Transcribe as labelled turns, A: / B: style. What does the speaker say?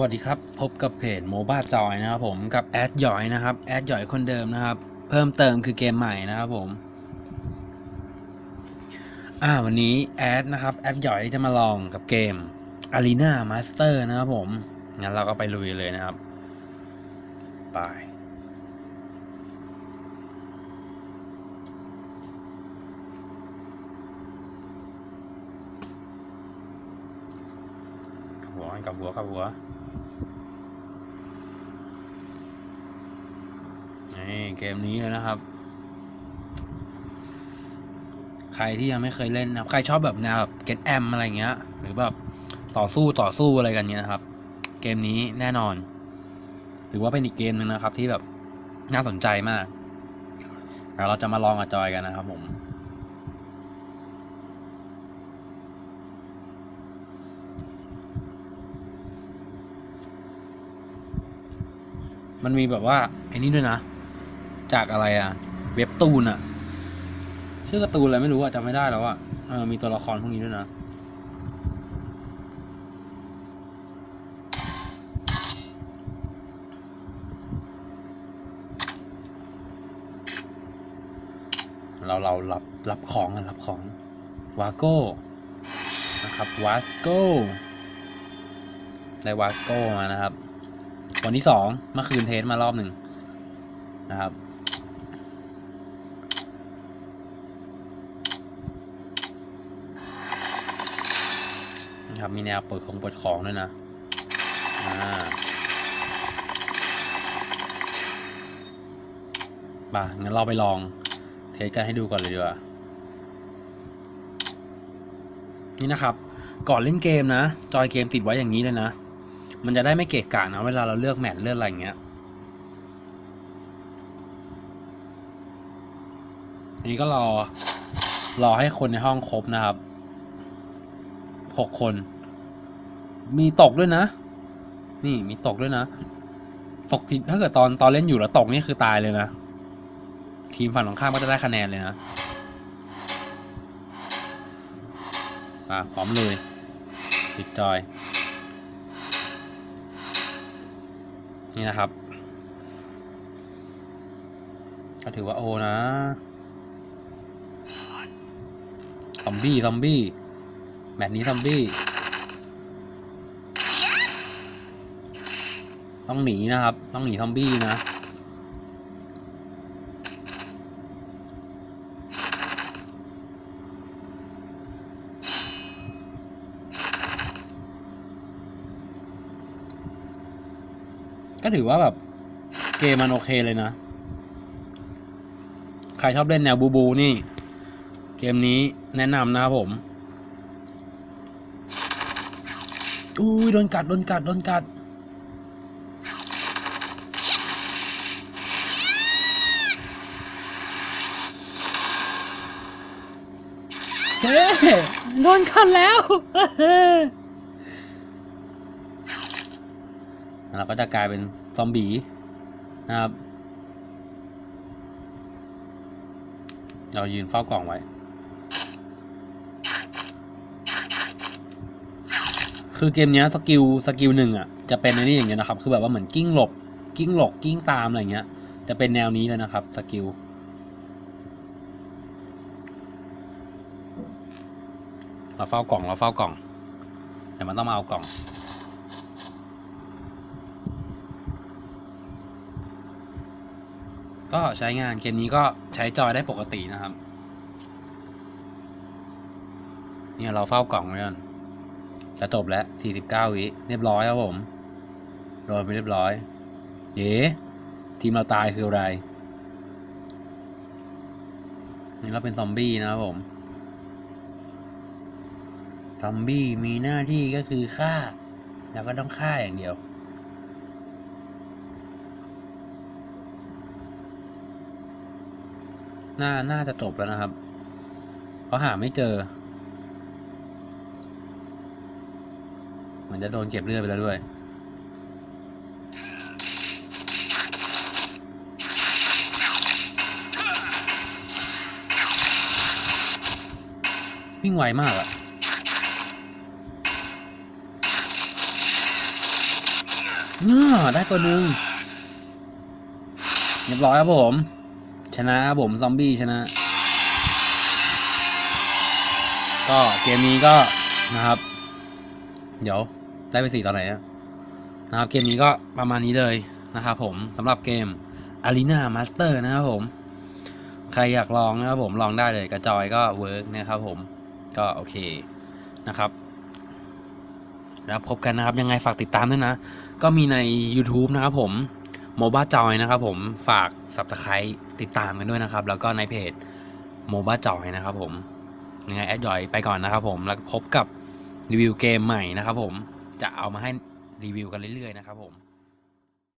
A: วัสดีครับ พบกับเพจโมบ้าจอยนะครับผมกับแอดหยอยนะครับแอดหยอยคนเดิมนะครับ เพิ่มเติมคือเกมใหม่นะครับผมอ่าวันนี้แอดนะครับแอดหยอยจะมาลองกับเกม Arena Master นะครับผมงั้นเราก็ไปลุยเลยนะครับไปหัวกับหัวกับหัว นี่เกมนี้นะครับ ใครที่ยังไม่เคยเล่นนะครับ ใครชอบแบบแนวแบบ get am อะไรเงี้ย หรือแบบต่อสู้ต่อสู้อะไรกันเนี้ยนะครับ เกมนี้แน่นอนถือว่าเป็นอีกเกมหนึ่งนะครับ ที่แบบน่าสนใจมากเดี๋ยวเราจะมาลองกับจอยกันนะครับผมมันมีแบบว่าไอ้นี่ด้วยนะ จากอะไรอะเว็บตูนอะชื่อการ์ตูนอะไรไม่รู้อะจำไม่ได้แล้วอะเออมีตัวละครพวกนี้ด้วยนะเราเรารับรับของกันรับของวาโก้นะครับวาสโก้ได้วาสโก้มานะครับ วันที่สองเมื่อคืนเทสมารอบหนึ่งนะครับ ครับ มีแนวเปิดของเปิดของด้วยนะอ่างั้นเราไปลองเทสกันให้ดูก่อนเลยดีกว่า นี่นะครับ ก่อนเล่นเกมนะ จอยเกมติดไว้อย่างนี้เลยนะ มันจะได้ไม่เกะกะนะ เวลาเราเลือกแมทเลือกอะไรอย่างเงี้ยอันนี้ก็รอ รอให้คนในห้องครบนะครับหกคน มีตกด้วยนะ นี่มีตกด้วยนะ ตกทีถ้าเกิดตอนตอนเล่นอยู่แล้วตกนี่คือตายเลยนะ ทีมฝั่งของข้ามก็จะได้คะแนนเลยนะอะพร้อมเลยปิดจอย นี่นะครับ ก็ถือว่าโอนะซอมบี้ซอมบี้แมตช์นี้ซอมบี้ ต้องหนีนะครับ ต้องหนีซอมบี้นะก็ถือว่าแบบเกมมันโอเคเลยนะ ใครชอบเล่นแนวบูบูนี่ เกมนี้แนะนำนะครับผม อุ้ยโดนกัดโดนกัดโดนกัด เฮ้โดนกัดแล้วเราก็จะกลายเป็นซอมบี้นะครับ เรายืนเฝ้ากล่องไว้ คือเกมนี้สกิลสกิลหนึ่งอะจะเป็นในนี้อย่างเงี้ยนะครับ คือแบบว่าเหมือนกิ้งหลบ กิ้งหลบกิ้งตามอะไรเงี้ย จะเป็นแนวนี้เลยนะครับสกิล เราเฝ้ากล่องเราเฝ้ากล่องแต่มันต้องมาเอากล่อง ก็ใช้งานเกมนี้ก็ใช้จอยได้ปกตินะครับ เนี่ยเราเฝ้ากล่องไว้ก่อนจะจบแล้ว 49 วิเรียบร้อยครับผมโดนไปเรียบร้อย เย้ทีมเราตายคืออะไร นี่เราเป็นซอมบี้นะครับผม ซอมบี้มีหน้าที่ก็คือฆ่า แล้วก็ต้องฆ่าอย่างเดียว น่า น่าจะจบแล้วนะครับเพราะหาไม่เจอ เหมือนจะโดนเก็บเลือดไปแล้วด้วยวิ่งไวมากอะ น่าได้ตัวหนึ่งเรียบร้อยครับผม ชนะครับผมซอมบี้ชนะ ก็เกมนี้ก็นะครับ เดี๋ยวได้ไปสี่ตอนไหนนะครับ เกมนี้ก็ประมาณนี้เลยนะครับผมสำหรับเกม Arena Master นะครับผม ใครอยากลองนะครับผมลองได้เลยกระจอยก็เวิร์กนะครับผมก็โอเคนะครับ แล้วพบกันนะครับยังไงฝากติดตามด้วยนะ ก็มีใน YouTube นะครับผมโมบ้าจอยนะครับผมฝากสับตะไคร์ติดตามกันด้วยนะครับ แล้วก็ในเพจโมบ้าจอยนะครับผมยังไงแอดจอยไปก่อนนะครับผมแล้วพบกับรีวิวเกมใหม่นะครับผมจะเอามาให้รีวิวกันเรื่อยๆนะครับผม